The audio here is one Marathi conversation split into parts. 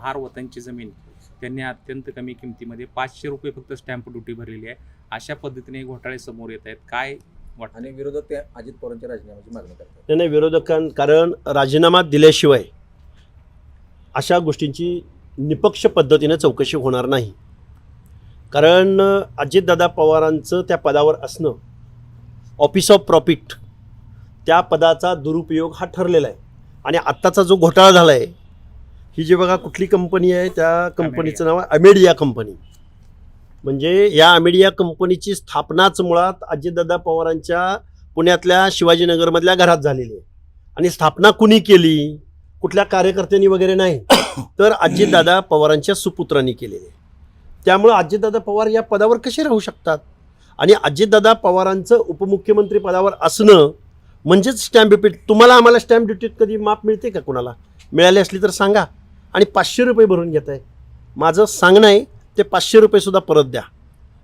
महार वतनची जमीन त्यांनी अत्यंत कमी किमतीमध्ये पाचशे रुपये फक्त स्टॅम्प ड्युटी भरलेली आहे. अशा पद्धतीने घोटाळे समोर येत आहेत. काय आणि विरोधक ते अजित पवारांच्या राजीनाम्याची मागणी करतात. नाही नाही विरोधकां कारण राजीनामा दिल्याशिवाय अशा गोष्टींची निपक्ष पद्धतीने चौकशी होणार नाही. कारण अजितदादा पवारांचं त्या पदावर असणं ऑफिस ऑफ प्रॉफिट त्या पदाचा दुरुपयोग हा ठरलेला आहे. आणि आत्ताचा जो घोटाळा झाला आहे ही जी बघा कुठली कंपनी आहे त्या कंपनीचं नाव आहे अमेडिया कंपनी म्हणजे या अमेडिया कंपनीची स्थापनाच मुळात अजितदादा पवारांच्या पुण्यातल्या शिवाजीनगरमधल्या घरात झालेली आहे. आणि स्थापना कुणी केली? कुठल्या कार्यकर्त्यांनी वगैरे नाही. तर अजितदादा पवारांच्या सुपुत्रांनी केलेली आहे. त्यामुळं अजितदादा पवार या पदावर कसे राहू शकतात? आणि अजितदादा पवारांचं उपमुख्यमंत्री पदावर असणं म्हणजेच स्टॅम्प ड्युटी तुम्हाला आम्हाला स्टॅम्प ड्युटीत कधी माप मिळते का कुणाला? मिळाली असली तर सांगा. आणि पाचशे रुपये भरून घेत आहे. माझं सांगणं आहे ते पाचशे रुपयेसुद्धा परत द्या.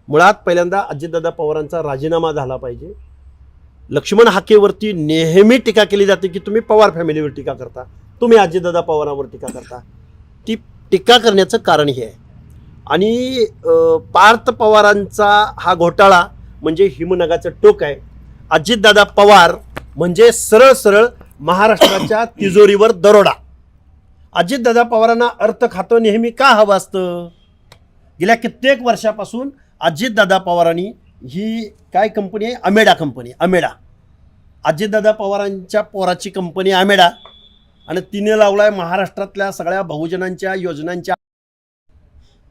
मुळात पहिल्यांदा अजितदादा पवारांचा राजीनामा झाला पाहिजे. लक्ष्मण हाकेवरती नेहमी टीका केली जाते की तुम्ही पवार फॅमिलीवर टीका करता. तुम्ही अजितदादा पवारांवर टीका करता. ती टीका करण्याचं कारण हे आहे. आणि पार्थ पवारांचा हा घोटाळा म्हणजे हिमनगाचं टोक आहे. अजितदादा पवार म्हणजे सरळ सरळ महाराष्ट्राच्या तिजोरीवर दरोडा. अजितदादा पवारांना अर्थ खातं नेहमी का हवं असतं? गेल्या कित्येक वर्षापासून अजितदादा पवारांनी ही काय कंपनी आहे? अमेडा कंपनी अमेडा. अजितदादा पवारांच्या पोराची कंपनी अमेडा. आणि तिने लावलाय महाराष्ट्रातल्या सगळ्या बहुजनांच्या योजनांच्या.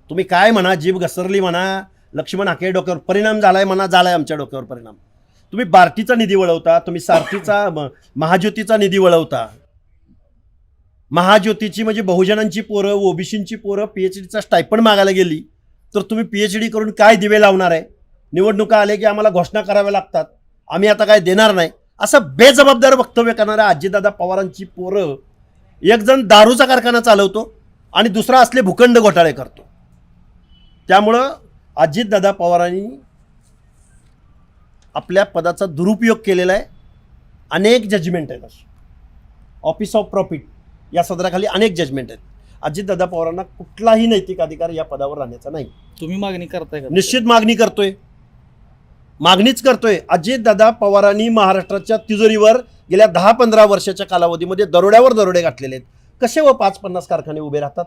तुम्ही काय म्हणा जीभ घसरली म्हणा लक्ष्मण हाके डोक्यावर परिणाम झालाय म्हणा झालाय आमच्या डोक्यावर परिणाम. तुम्ही बार्टीचा निधी वळवता तुम्ही सारथीचा म- महाज्योतीचा निधी वळवता. महाज्योतीची म्हणजे बहुजनांची पोरं ओबीसींची पोरं पी एच डीचा स्टायपण मागायला गेली तर तुम्ही पी एच डी करून काय दिवे लावणार आहे? निवडणुका आले की आम्हाला घोषणा कराव्या लागतात. आम्ही आता काय देणार नाही. असं बेजबाबदार वक्तव्य करणाऱ्या आजीदादा पवारांची पोरं एकजण दारूचा कारखाना चालवतो आणि दुसरा असले भूखंड घोटाळे करतो. त्यामुळं अजितदादा पवारांनी आपल्या पदाचा दुरुपयोग केलेला आहे. अनेक जजमेंट आहेत अशी ऑफिस ऑफ प्रॉफिट या सदराखाली अनेक जजमेंट आहेत. अजितदादा पवारांना कुठलाही नैतिक अधिकार या पदावर राहण्याचा नाही. तुम्ही मागणी करताय का? निश्चित मागणी करतोय. मागणीच करतोय. अजितदादा पवारांनी महाराष्ट्राच्या तिजोरीवर गेल्या दहा पंधरा वर्षाच्या कालावधीमध्ये दरोड्यावर दरोडे घातलेले आहेत. कसे व पाच पन्नास कारखाने उभे राहतात?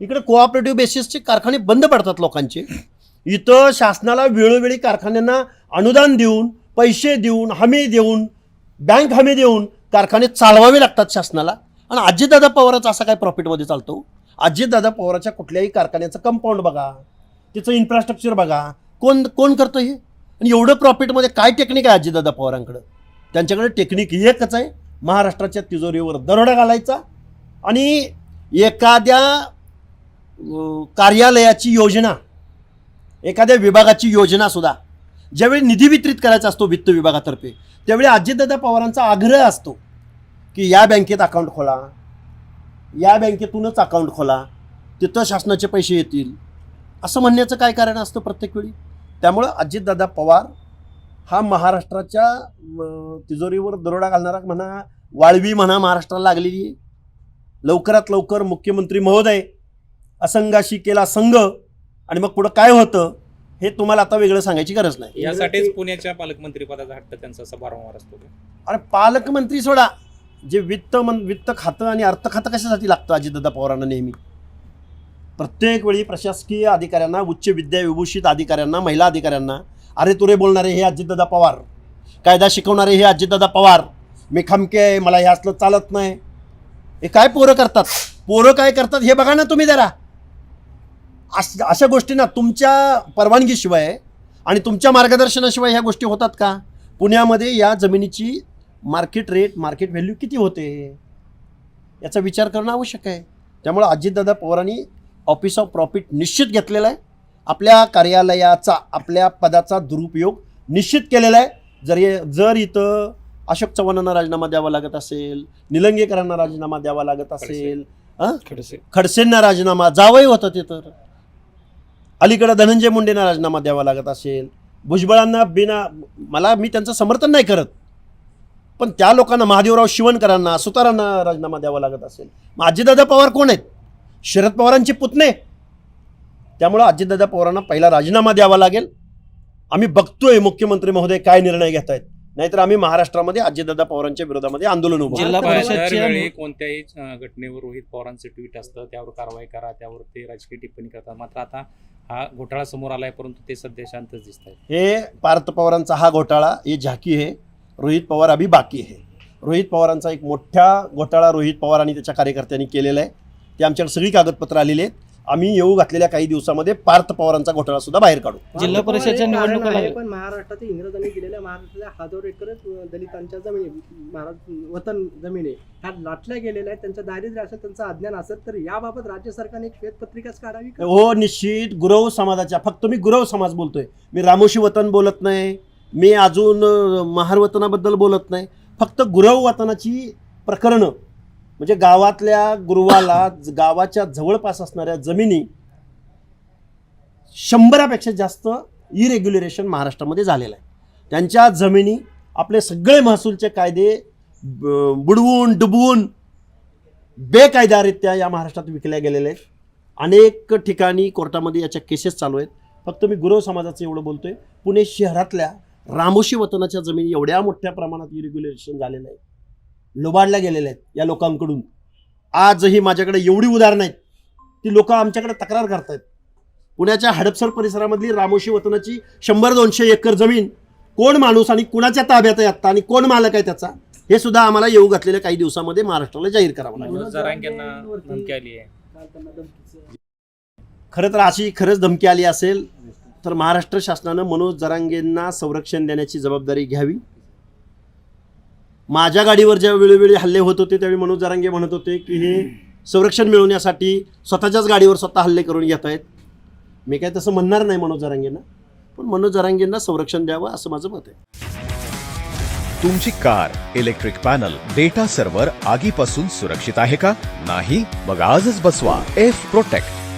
इकडे कोऑपरेटिव्ह बेसिसचे कारखाने बंद पडतात लोकांचे. इथं शासनाला वेळोवेळी कारखान्यांना अनुदान देऊन पैसे देऊन हमी देऊन बँक हमी देऊन कारखाने चालवावे लागतात शासनाला. आणि अजितदादा पवाराचा असा काय प्रॉफिटमध्ये चालतो? अजितदादा पवाराच्या कुठल्याही कारखान्याचं कंपाऊंड बघा तिचं इन्फ्रास्ट्रक्चर बघा कोण कोण करतं हे? आणि एवढं प्रॉफिटमध्ये काय टेक्निक आहे अजितदादा पवारांकडं? त्यांच्याकडे टेक्निक एकच आहे महाराष्ट्राच्या तिजोरीवर दरोडा घालायचा आणि एखाद्या कार्यालयाची योजना एखाद्या विभागाची योजना सुद्धा ज्यावेळी निधी वितरित करायचा असतो वित्त विभागातर्फे त्यावेळी अजितदादा पवारांचा आग्रह असतो. की या बँकेत अकाउंट खोला. या बँकेतूनच अकाउंट खोला. तिथं शासनाचे पैसे येतील. असं म्हणण्याचं काय कारण असतं प्रत्येक वेळी? त्यामुळं अजितदादा पवार हा महाराष्ट्राच्या तिजोरीवर दरोडा घालणारा म्हणा वाळवी म्हणा महाराष्ट्राला लागलेली आहे. लवकरात लवकर मुख्यमंत्री महोदय असंघाशी केला संघ आणि मग पुढं काय होतं हे तुम्हाला आता वेगळं सांगायची गरज नाही. यासाठीच पुण्याच्या पालकमंत्री पदाचा हट्ट त्यांचा असतो. अरे पालकमंत्री सोडा. जे वित्त मन वित्त खातं आणि अर्थ खातं कशासाठी लागतं अजितदादा पवारांना नेहमी? प्रत्येक वेळी प्रशासकीय अधिकाऱ्यांना उच्च विद्याविभूषित अधिकाऱ्यांना महिला अधिकाऱ्यांना अरे तुरे बोलणारे हे अजितदादा पवार. कायदा शिकवणारे हे अजितदादा पवार. मी खमके आहे मला हे असलं चालत नाही. हे काय पोरं करतात? पोरं काय करतात हे बघा ना तुम्ही जरा. अस अशा गोष्टी ना तुमच्या परवानगीशिवाय आणि तुमच्या मार्गदर्शनाशिवाय ह्या गोष्टी होतात का? पुण्यामध्ये या जमिनीची मार्केट रेट मार्केट व्हॅल्यू किती होते? याचा विचार करणं आवश्यक आहे. त्यामुळं अजितदादा पवारांनी ऑफिस ऑफ प्रॉफिट निश्चित घेतलेला आहे. आपल्या कार्यालयाचा आपल्या पदाचा दुरुपयोग निश्चित केलेला आहे. जर जर इथं अशोक चव्हाणांना राजीनामा द्यावा लागत असेल निलंगेकरांना राजीनामा द्यावा लागत असेल खडसे. खडसेंना राजीनामा जावंही होतं ते तर. अलीकडं धनंजय मुंडेंना राजीनामा द्यावा लागत असेल. भुजबळांना बिना मला मी त्यांचं समर्थन नाही करत. पण त्या लोकांना महादेवराव शिवणकरांना सुतारांना राजीनामा द्यावा लागत असेल. मग अजितदादा पवार कोण आहेत? शरद पवारांचे पुतणे. त्यामुळं अजितदादा पवारांना पहिला राजीनामा द्यावा लागेल. आम्ही बघतोय मुख्यमंत्री महोदय काय निर्णय घेत आहेत नाहीतर आम्ही महाराष्ट्रामध्ये अजितदादा पवारांच्या विरोधामध्ये आंदोलन उभं जिल्हा. परिषदच्या- कोणत्याही घटनेवर रोहित पवारांचं ट्विट असतं त्यावर कारवाई करा त्यावर ते राजकीय टिप्पणी करतात. मात्र आता हा घोटाळा समोर आलाय परंतु ते सध्या शांतच दिसत आहेत हे पार्थ पवारांचा हा घोटाळा हे झाकी आहे. रोहित पवार अभि बाकी आहे. रोहित पवारांचा एक मोठा घोटाळा रोहित पवार आणि त्याच्या कार्यकर्त्यांनी केलेला आहे. ते आमच्याकडे सगळी कागदपत्र आलेली आहेत. आम्ही येऊ घातलेल्या काही दिवसामध्ये पार्थ पवारांचा घोटाळा सुद्धा बाहेर काढू. जिल्हा परिषदच्या निवडणुका. पण महाराष्ट्रातील इंग्रजांनी दिलेल्या महाराष्ट्राच्या हातावर एकरच दलितांच्या जमिनी महाराज वतन जमिनी ह्या लाटल्या गेलेल्या आहेत. त्यांचं दारिद्र्य असेल त्यांचं अज्ञान असेल तर याबाबत राज्य सरकारने एक श्वेतपत्रिकाच काढावी का? हो निश्चित. गुरव समाजाच्या फक्त मी गुरव समाज बोलतोय. मी रामोशी वतन बोलत नाही. मी अजून महारवतनाबद्दल बोलत नाही. फक्त गुरववतनाची प्रकरणं. म्हणजे गावातल्या गुरुवाला गावाच्या जवळपास असणाऱ्या जमिनी शंभरापेक्षा जास्त इरेग्युलरेशन महाराष्ट्रामध्ये झालेलं आहे. त्यांच्या जमिनी आपले सगळे महसूलचे कायदे ब- बुडवून डुबवून बेकायदारित्या या महाराष्ट्रात विकल्या गेलेल्या आहेत. अनेक ठिकाणी कोर्टामध्ये याच्या केसेस चालू आहेत. फक्त मी गुरव समाजाचं एवढं बोलतोय. पुणे शहरातल्या रामोशी वतनाच्या जमिनी एवढ्या मोठ्या प्रमाणात इरेग्युलेशन झालेलं आहे. लोबाडल्या गेलेल्या आहेत या लोकांकडून. आजही माझ्याकडे एवढी उदाहरणं आहेत. ती लोक आमच्याकडे तक्रार करतायत. पुण्याच्या हडपसर परिसरामधली रामोशी वतनाची शंभर दोनशे एकर जमीन कोण माणूस आणि कुणाच्या ताब्यात आहे आत्ता आणि कोण मालक आहे त्याचा हे सुद्धा आम्हाला येऊ घातलेल्या काही दिवसामध्ये महाराष्ट्राला जाहीर करावं लागेल. खरं तर अशी खरंच धमकी आली असेल तर महाराष्ट्र शासनानं मनोज जरांगेंना संरक्षण देण्याची जबाबदारी घ्यावी. माझ्या गाडीवर ज्या वेळोवेळी हल्ले होत होते त्यावेळी मनोज जरांगे म्हणत होते की हे संरक्षण मिळवण्यासाठी स्वतःच्याच गाडीवर स्वतः हल्ले करून घेत आहेत. मी काय तसं म्हणणार नाही मनोज जरांगेंना पण मनोज जरांगेंना संरक्षण द्यावं असं माझं मत आहे. तुमची car electric panel data server आगीपासून सुरक्षित आहे का? नाही? मग आजच बसवा. F protect